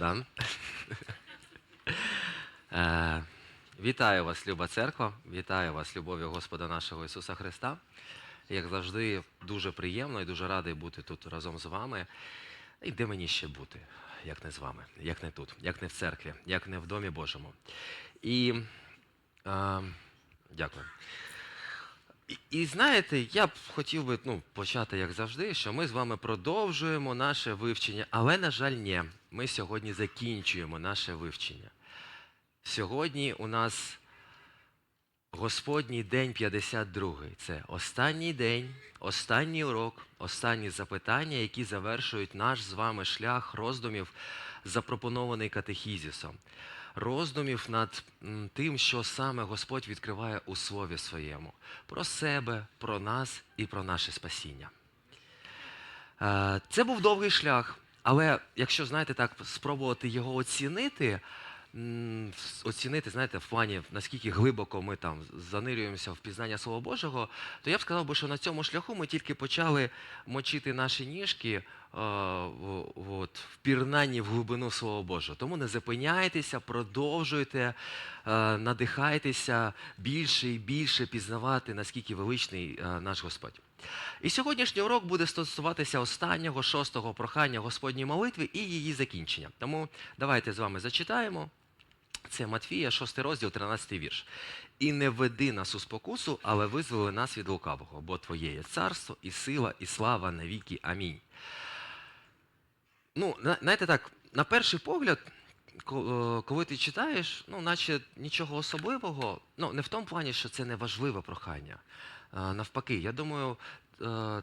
Богдан. Е, Вітаю вас, люба церква. Вітаю вас, любов'ю Господа нашого Ісуса Христа. Як завжди, дуже приємно і дуже радий бути тут разом з вами. І де мені ще бути, як не з вами, як не тут, як не в церкві, як не в Домі Божому. І е, дякую. І, і знаєте, я б хотів би ну, почати, як завжди, що ми з вами продовжуємо наше вивчення, але, на жаль, ні. Ми сьогодні закінчуємо наше вивчення. Сьогодні у нас Господній день 52. Це останній день, останній урок, останні запитання, які завершують наш з вами шлях роздумів, запропонований катехізісом. Роздумів над тим, що саме Господь відкриває у Слові Своєму, про себе, про нас і про наше спасіння. Е, Це був довгий шлях, але якщо знаєте так, спробувати його оцінити, оцінити, знаєте, в плані наскільки глибоко ми там занирюємося в пізнання Слова Божого, то я б сказав би, що на цьому шляху ми тільки почали мочити наші ніжки е, в, от, в пірнанні в глибину Слова Божого. Тому не зупиняйтеся, продовжуйте, е, надихайтеся більше і більше пізнавати, наскільки величний е, наш Господь. І сьогоднішній урок буде стосуватися останнього шостого прохання Господній молитви і її закінчення. Тому давайте з вами зачитаємо. Це Матфія, 6 розділ, 13 вірш. І не веди нас у спокусу, але визволи нас від лукавого, бо Твоє є царство, і сила, і слава навіки. Амінь. Ну, знаєте так, на перший погляд, е, коли ти читаєш, ну, наче нічого особливого, ну, не в тому плані, що це не важливе прохання. Е, Навпаки, я думаю,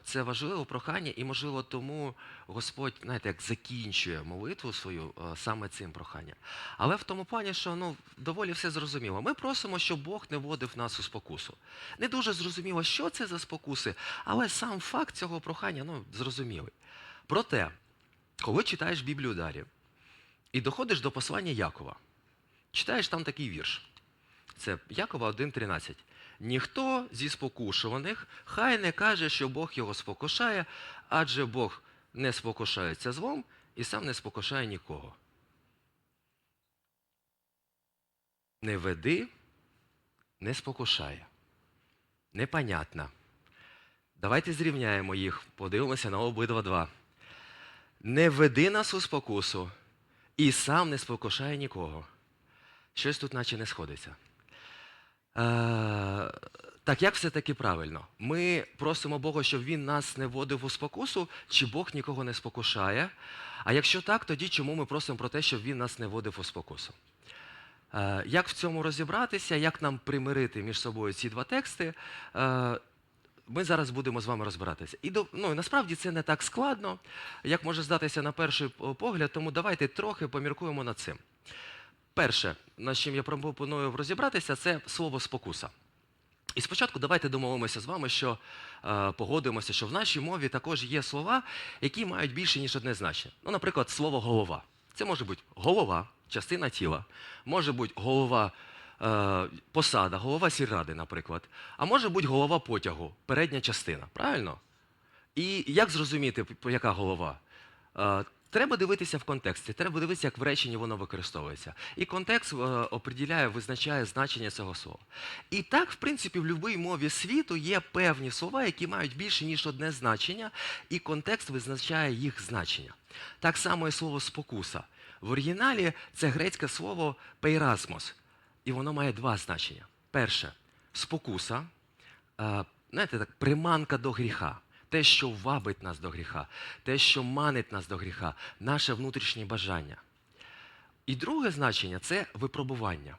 це важливе прохання, і, можливо, тому Господь, знаєте, як закінчує молитву свою е, саме цим проханням. Але в тому плані, що ну, доволі все зрозуміло. Ми просимо, щоб Бог не вводив нас у спокусу. Не дуже зрозуміло, що це за спокуси, але сам факт цього прохання ну, зрозумілий. Проте, коли читаєш Біблію далі і доходиш до послання Якова, читаєш там такий вірш. Це Якова 1.13. Ніхто зі спокушуваних хай не каже, що Бог його спокушає, адже Бог не спокушається злом і сам не спокушає нікого. Не веди, не спокушає. Непонятно. Давайте зрівняємо їх, подивимося на обидва два. Не веди нас у спокусу, і сам не спокушає нікого. Щось тут наче не сходиться. Е, так як все-таки правильно? Ми просимо Бога, щоб Він нас не вводив у спокусу, чи Бог нікого не спокушає? А якщо так, тоді чому ми просимо про те, щоб Він нас не вводив у спокусу? Е, як в цьому розібратися, як нам примирити між собою ці два тексти? Е, ми зараз будемо з вами розбиратися. І ну, насправді це не так складно, як може здатися на перший погляд, тому давайте трохи поміркуємо над цим. Перше, над чим я пропоную розібратися, це слово спокуса. І спочатку давайте домовимося з вами, що е, погодимося, що в нашій мові також є слова, які мають більше, ніж одне значення. Ну, наприклад, слово голова. Це може бути голова, частина тіла, може бути голова е, посада, голова сільради, наприклад, а може бути голова потягу, передня частина. Правильно? І як зрозуміти, яка голова? Е, Треба дивитися в контексті, треба дивитися, як в реченні воно використовується. І контекст е, определяє, визначає значення цього слова. І так, в принципі, в будь-якій мові світу є певні слова, які мають більше, ніж одне значення, і контекст визначає їх значення. Так само і слово спокуса. В оригіналі це грецьке слово пейрасмос, і воно має два значення. Перше спокуса, е, знаєте, так, приманка до гріха. Те, що вабить нас до гріха, те, що манить нас до гріха, наше внутрішнє бажання. І друге значення це випробування.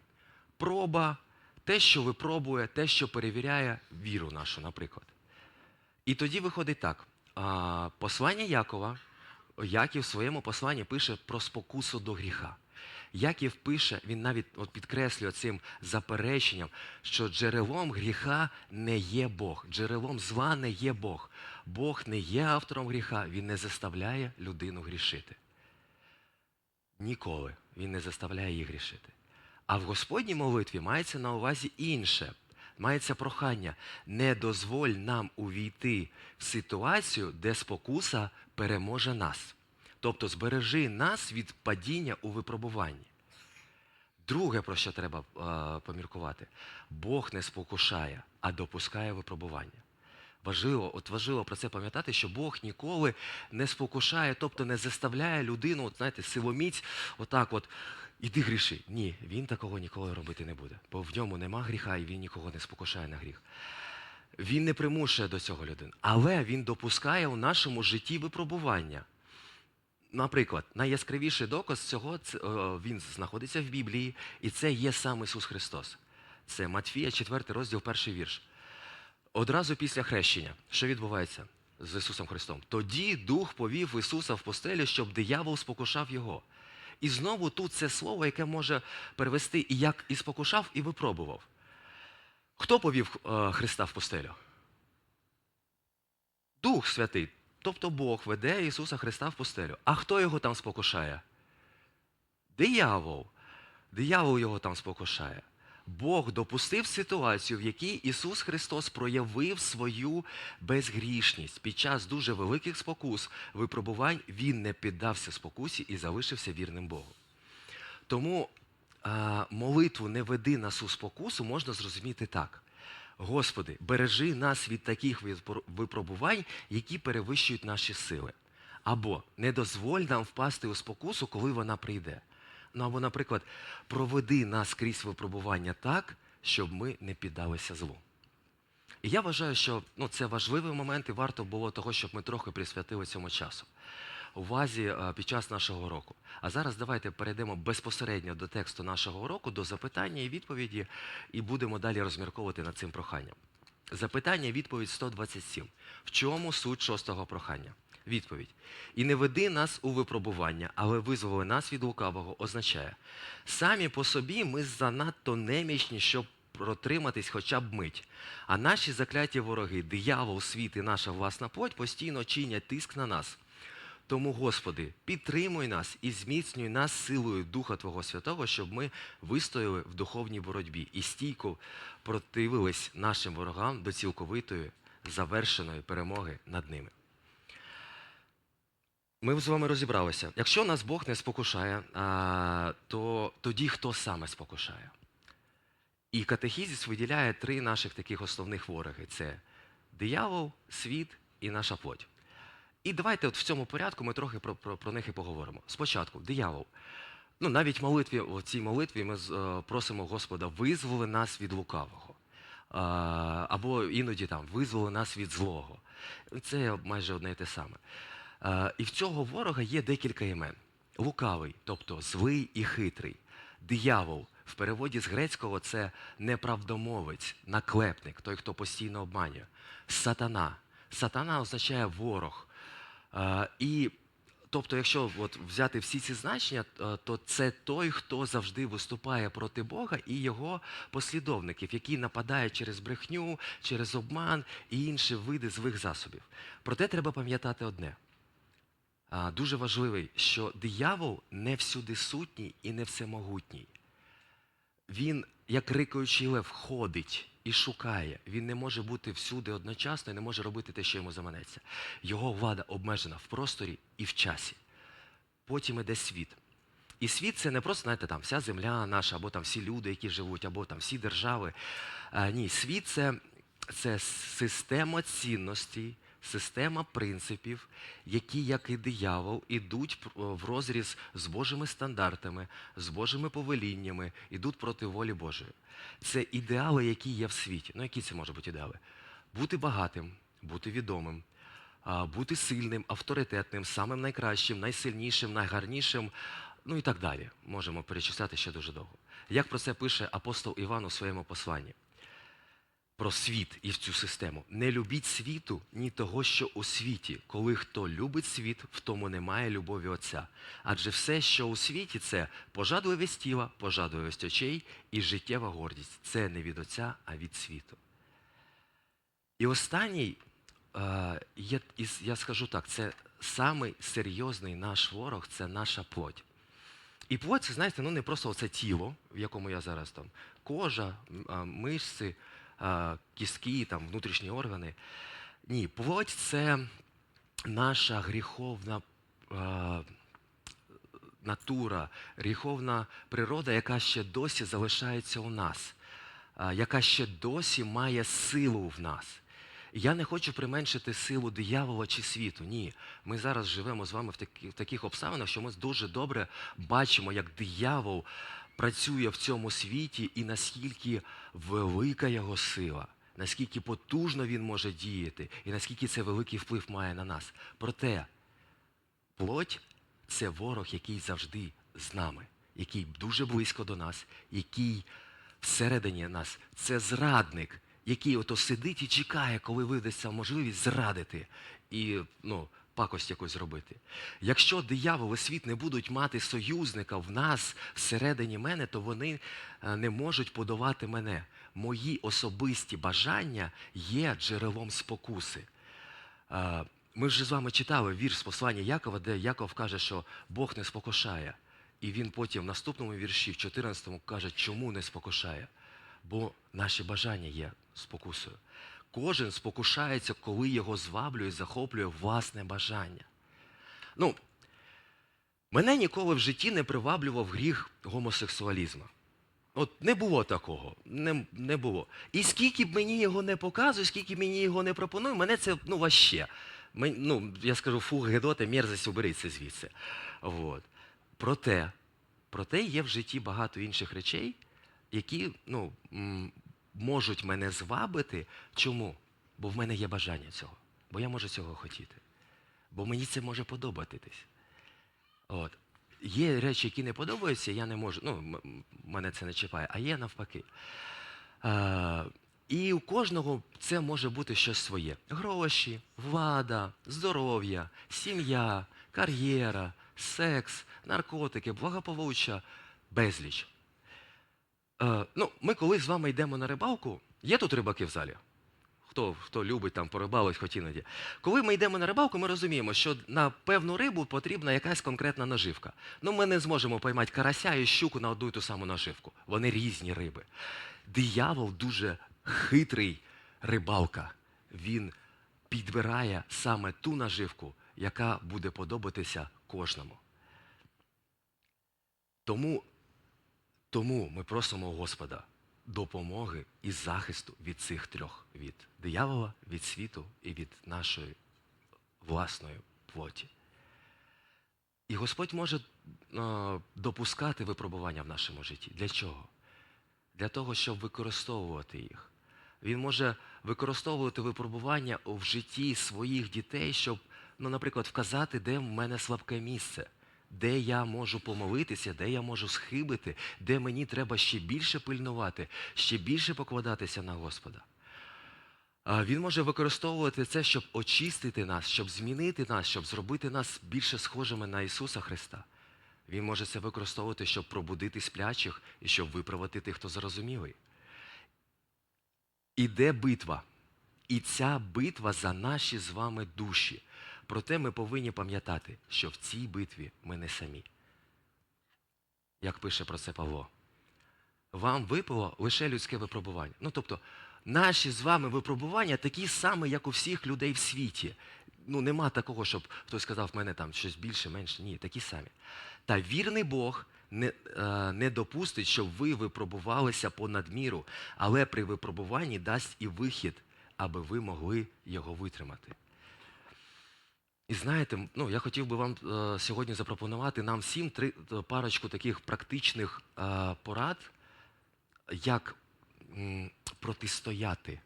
Проба, те, що випробує, те, що перевіряє віру нашу, наприклад. І тоді виходить так: послання Якова, Яків в своєму посланні пише про спокусу до гріха. Яків пише, він навіть от підкреслює цим запереченням, що джерелом гріха не є Бог, джерелом зла не є Бог. Бог не є автором гріха, він не заставляє людину грішити. Ніколи він не заставляє її грішити. А в Господній молитві мається на увазі інше. Мається прохання, не дозволь нам увійти в ситуацію, де спокуса переможе нас. Тобто збережи нас від падіння у випробуванні. Друге, про що треба е, поміркувати, Бог не спокушає, а допускає випробування. Важливо, от важливо про це пам'ятати, що Бог ніколи не спокушає, тобто не заставляє людину, от, знаєте, силоміць, отак от, іди гріши. Ні, він такого ніколи робити не буде, бо в ньому нема гріха і він нікого не спокушає на гріх. Він не примушує до цього людину, але він допускає у нашому житті випробування. Наприклад, найяскравіший доказ цього е, він знаходиться в Біблії, і це є сам Ісус Христос. Це Матфія, 4 розділ, перший вірш. Одразу після хрещення, що відбувається з Ісусом Христом? Тоді Дух повів Ісуса в постелю, щоб диявол спокушав його. І знову тут це слово, яке може перевести і як і спокушав, і випробував. Хто повів е, Христа в постелю? Дух Святий. Тобто Бог веде Ісуса Христа в постелю. А хто його там спокушає? Диявол. Диявол його там спокушає. Бог допустив ситуацію, в якій Ісус Христос проявив свою безгрішність. Під час дуже великих спокус, випробувань, Він не піддався спокусі і залишився вірним Богу. Тому а, молитву не веди нас у спокусу можна зрозуміти так. Господи, бережи нас від таких випробувань, які перевищують наші сили. Або не дозволь нам впасти у спокусу, коли вона прийде. Ну або, наприклад, проведи нас крізь випробування так, щоб ми не піддалися злу. І я вважаю, що ну, це важливий момент, і варто було того, щоб ми трохи присвятили цьому часу. Увазі е, під час нашого уроку. А зараз давайте перейдемо безпосередньо до тексту нашого уроку, до запитання і відповіді, і будемо далі розмірковувати над цим проханням. Запитання відповідь 127. В чому суть шостого прохання? Відповідь. І не веди нас у випробування, але визволи нас від лукавого означає, самі по собі ми занадто немічні, щоб протриматись хоча б мить. А наші закляті вороги, диявол, світ і наша власна плоть постійно чинять тиск на нас. Тому, Господи, підтримуй нас і зміцнюй нас силою Духа Твого Святого, щоб ми вистояли в духовній боротьбі і стійко противились нашим ворогам до цілковитої завершеної перемоги над ними. Ми з вами розібралися. Якщо нас Бог не спокушає, то тоді хто саме спокушає? І катехізіс виділяє три наших таких основних вороги: це диявол, світ і наша плоть. І давайте от в цьому порядку ми трохи про, про, про них і поговоримо. Спочатку, диявол. Ну, навіть молитві, в цій молитві ми е, просимо Господа, визволи нас від лукавого. Або іноді там визволи нас від злого. Це майже одне і те саме. А, і в цього ворога є декілька імен: лукавий, тобто злий і хитрий. Диявол в переводі з грецького це неправдомовець, наклепник, той, хто постійно обманює. Сатана. Сатана означає ворог. І тобто, якщо от взяти всі ці значення, е, то це той, хто завжди виступає проти Бога і його послідовників, які нападають через брехню, через обман і інші види злих засобів. Проте треба пам'ятати одне. Дуже важливий, що диявол не всюди сутній і не всемогутній. Він, як рикаючий лев, ходить і шукає. Він не може бути всюди одночасно і не може робити те, що йому заманеться. Його влада обмежена в просторі і в часі. Потім іде світ. І світ це не просто, знаєте, там вся земля наша, або там всі люди, які живуть, або там всі держави. А, ні, світ це, це система цінностей, система принципів, які, як і диявол, ідуть в розріз з Божими стандартами, з Божими повеліннями, ідуть проти волі Божої. Це ідеали, які є в світі. Ну, які це можуть бути ідеали? Бути багатим, бути відомим, бути сильним, авторитетним, самим найкращим, найсильнішим, найгарнішим, ну і так далі. Можемо перечисляти ще дуже довго. Як про це пише апостол Іван у своєму посланні? Про світ і в цю систему. Не любіть світу, ні того, що у світі. Коли хто любить світ, в тому немає любові Отця. Адже все, що у світі, це пожадливість тіла, пожадливість очей і життєва гордість. Це не від Отця, а від світу. І останній, е, є, я скажу так, це самий серйозний наш ворог це наша плоть. І плоть, знаєте, ну не просто це тіло, в якому я зараз там, кожа, мишці, кістки, там, внутрішні органи. Ні, плоть це наша гріховна натура, гріховна природа, яка ще досі залишається у нас, яка ще досі має силу в нас. Я не хочу применшити силу диявола чи світу. Ні. Ми зараз живемо з вами в таких обставинах, що ми дуже добре бачимо, як диявол працює в цьому світі і наскільки велика його сила, наскільки потужно він може діяти, і наскільки це великий вплив має на нас. Проте плоть це ворог, який завжди з нами, який дуже близько до нас, який всередині нас. Це зрадник, який ото сидить і чекає, коли видасться можливість зрадити і ну, пакость якусь зробити. Якщо диявол і світ не будуть мати союзника в нас всередині мене, то вони е, не можуть подавати мене. Мої особисті бажання є джерелом спокуси. Е, Ми вже з вами читали вірш з послання Якова, де Яков каже, що Бог не спокушає. І він потім в наступному вірші, в 14-му, каже, чому не спокушає? Бо наші бажання є спокусою. Кожен спокушається, коли його зваблює, захоплює власне бажання. Ну, мене ніколи в житті не приваблював гріх гомосексуалізму. От не було такого. Не, не було. І скільки б мені його не показує, скільки мені його не пропонує, мене це ну, ваще. Мен, ну, я скажу, фу, гедота, мерзость, уберіться звідси. От. Проте, проте є в житті багато інших речей, які ну, можуть мене звабити. Чому? Бо в мене є бажання цього. Бо я можу цього хотіти. Бо мені це може подобатись. От. Є речі, які не подобаються, я не можу. Ну, мене це не чіпає, а є навпаки. Е, і у кожного це може бути щось своє: гроші, влада, здоров'я, сім'я, кар'єра, секс, наркотики, благополуччя, безліч. Е, ну, ми коли з вами йдемо на рибалку, є тут рибаки в залі? Хто, хто любить там порибалить, хоч іноді. Коли ми йдемо на рибалку, ми розуміємо, що на певну рибу потрібна якась конкретна наживка. Ну, ми не зможемо поймати карася і щуку на одну і ту саму наживку. Вони різні риби. Диявол дуже хитрий рибалка. Він підбирає саме ту наживку, яка буде подобатися кожному. Тому, тому ми просимо Господа допомоги і захисту від цих трьох від диявола, від світу і від нашої власної плоті. І Господь може е, допускати випробування в нашому житті. Для чого? Для того, щоб використовувати їх. Він може використовувати випробування в житті своїх дітей, щоб, ну, наприклад, вказати, де в мене слабке місце, де я можу помолитися, де я можу схибити, де мені треба ще більше пильнувати, ще більше покладатися на Господа. Він може використовувати це, щоб очистити нас, щоб змінити нас, щоб зробити нас більше схожими на Ісуса Христа. Він може це використовувати, щоб пробудити сплячих і щоб виправити тих, хто зарозумілий. Іде битва. І ця битва за наші з вами душі. Проте ми повинні пам'ятати, що в цій битві ми не самі. Як пише про це Павло, вам випало лише людське випробування. Ну тобто, наші з вами випробування такі самі, як у всіх людей в світі. Ну, нема такого, щоб хтось сказав, в мене там щось більше, менше. Ні, такі самі. Та вірний Бог не, е, не допустить, щоб ви випробувалися понад міру, але при випробуванні дасть і вихід, аби ви могли його витримати. І знаєте, ну, я хотів би вам е, сьогодні запропонувати нам всім три е, парочку таких практичних е, порад, як м, протистояти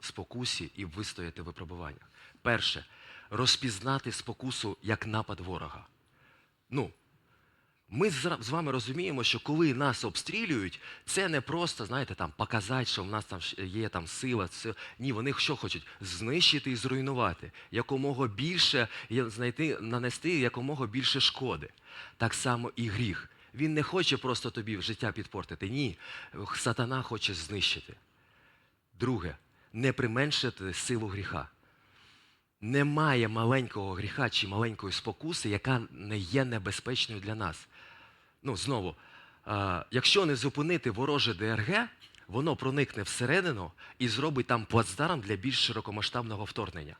спокусі і вистояти випробуваннях. Перше, розпізнати спокусу як напад ворога. Ну, ми з вами розуміємо, що коли нас обстрілюють, це не просто, знаєте, там показати, що в нас там є там сила. Це... Ні, вони що хочуть? Знищити і зруйнувати. Якомога більше знайти, нанести якомога більше шкоди. Так само і гріх. Він не хоче просто тобі життя підпортити. Ні, сатана хоче знищити. Друге, не применшити силу гріха. Немає маленького гріха чи маленької спокуси, яка не є небезпечною для нас. Ну, знову, якщо не зупинити вороже ДРГ, воно проникне всередину і зробить там плацдарм для більш широкомасштабного вторгнення.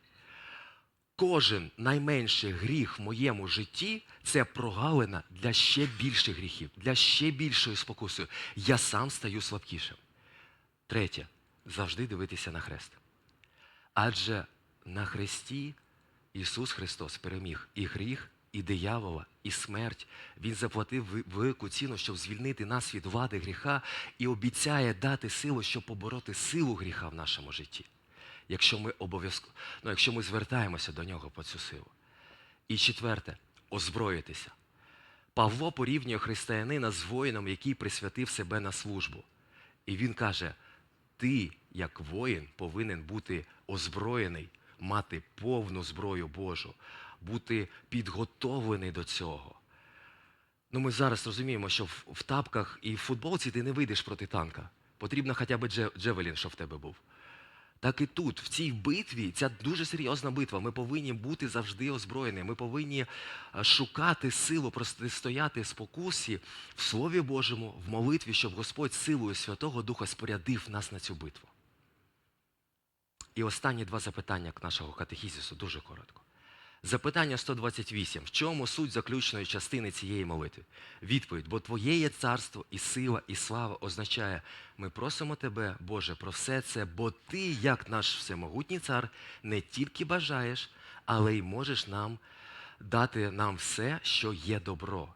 кожен найменший гріх в моєму житті це прогалина для ще більших гріхів, для ще більшої спокуси. Я сам стаю слабкішим. Третє завжди дивитися на хрест. Адже на хресті Ісус Христос переміг і гріх, і диявола, і смерть. Він заплатив велику ціну, щоб звільнити нас від влади гріха і обіцяє дати силу, щоб побороти силу гріха в нашому житті. Якщо ми обов'язково, ну, якщо ми звертаємося до нього по цю силу. І четверте озброїтися. Павло порівнює християнина з воїном, який присвятив себе на службу. І він каже: ти, як воїн, повинен бути озброєний, мати повну зброю Божу, бути підготовлений до цього. Ну, ми зараз розуміємо, що в, тапках і в футболці ти не вийдеш проти танка. Потрібно хоча б дже- джевелін, щоб в тебе був. Так і тут, в цій битві, ця дуже серйозна битва. Ми повинні бути завжди озброєні. Ми повинні е, шукати силу, протистояти спокусі в Слові Божому, в молитві, щоб Господь силою Святого Духа спорядив нас на цю битву. І останні два запитання нашого катехізису дуже коротко. Запитання 128. В чому суть заключної частини цієї молитви? Відповідь, бо Твоє є царство, і сила, і слава означає, ми просимо Тебе, Боже, про все це, бо Ти, як наш всемогутній цар, не тільки бажаєш, але й можеш нам дати нам все, що є добро.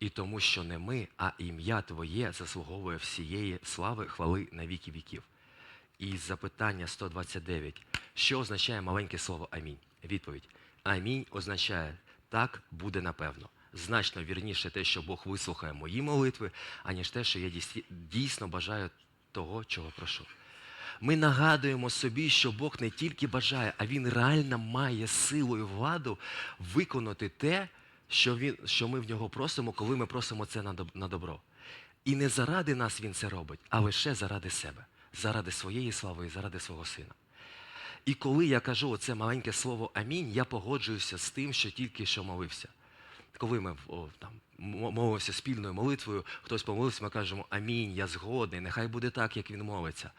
І тому, що не ми, а ім'я Твоє заслуговує всієї слави, хвали на віки віків. І запитання 129. Що означає маленьке слово амінь? Відповідь. Амінь означає так буде напевно. Значно вірніше те, що Бог вислухає мої молитви, аніж те, що я дійсно бажаю того, чого прошу. Ми нагадуємо собі, що Бог не тільки бажає, а Він реально має силу і владу виконати те, що, він, що ми в нього просимо, коли ми просимо це на добро. І не заради нас Він це робить, а лише заради себе, заради своєї слави і заради свого сина. І коли я кажу оце маленьке слово амінь, я погоджуюся з тим, що тільки що молився. Коли ми о, там, молимося спільною молитвою, хтось помолився, ми кажемо амінь, я згодний, нехай буде так, як він молиться.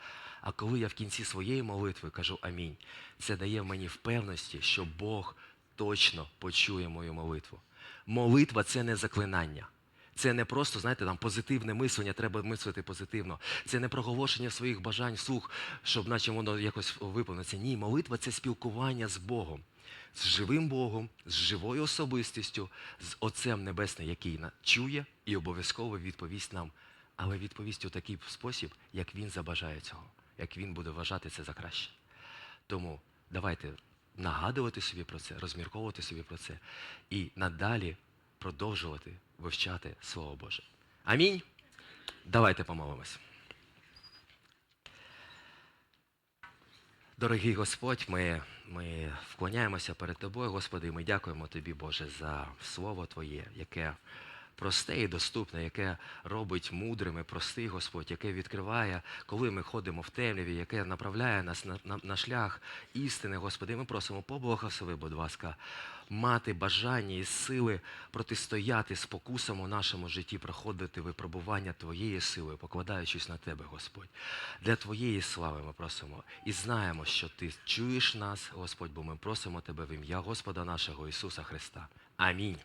А коли я в кінці своєї молитви кажу амінь, це дає мені впевненості, що Бог точно почує мою молитву. Молитва це не заклинання. Це не просто, знаєте, там позитивне мислення, треба мислити позитивно. Це не проголошення своїх бажань вслух, щоб наче воно якось виповниться. Ні, молитва це спілкування з Богом, з живим Богом, з живою особистістю, з Отцем Небесним, який чує і обов'язково відповість нам. Але відповість у такий спосіб, як він забажає цього, як він буде вважати це за краще. Тому давайте нагадувати собі про це, розмірковувати собі про це і надалі продовжувати вивчати Слово Боже. Амінь. Давайте помолимось. Дорогий Господь, ми, ми вклоняємося перед Тобою, Господи, і ми дякуємо Тобі, Боже, за Слово Твоє, яке просте і доступне, яке робить мудрими, простий Господь, яке відкриває, коли ми ходимо в темряві, яке направляє нас на, на, на шлях істини, Господи. І Ми просимо поблагослови, будь ласка, мати бажання і сили протистояти спокусам у нашому житті, проходити випробування Твоєї сили, покладаючись на Тебе, Господь. Для Твоєї слави ми просимо і знаємо, що Ти чуєш нас, Господь, бо ми просимо Тебе в ім'я Господа нашого Ісуса Христа. Амінь.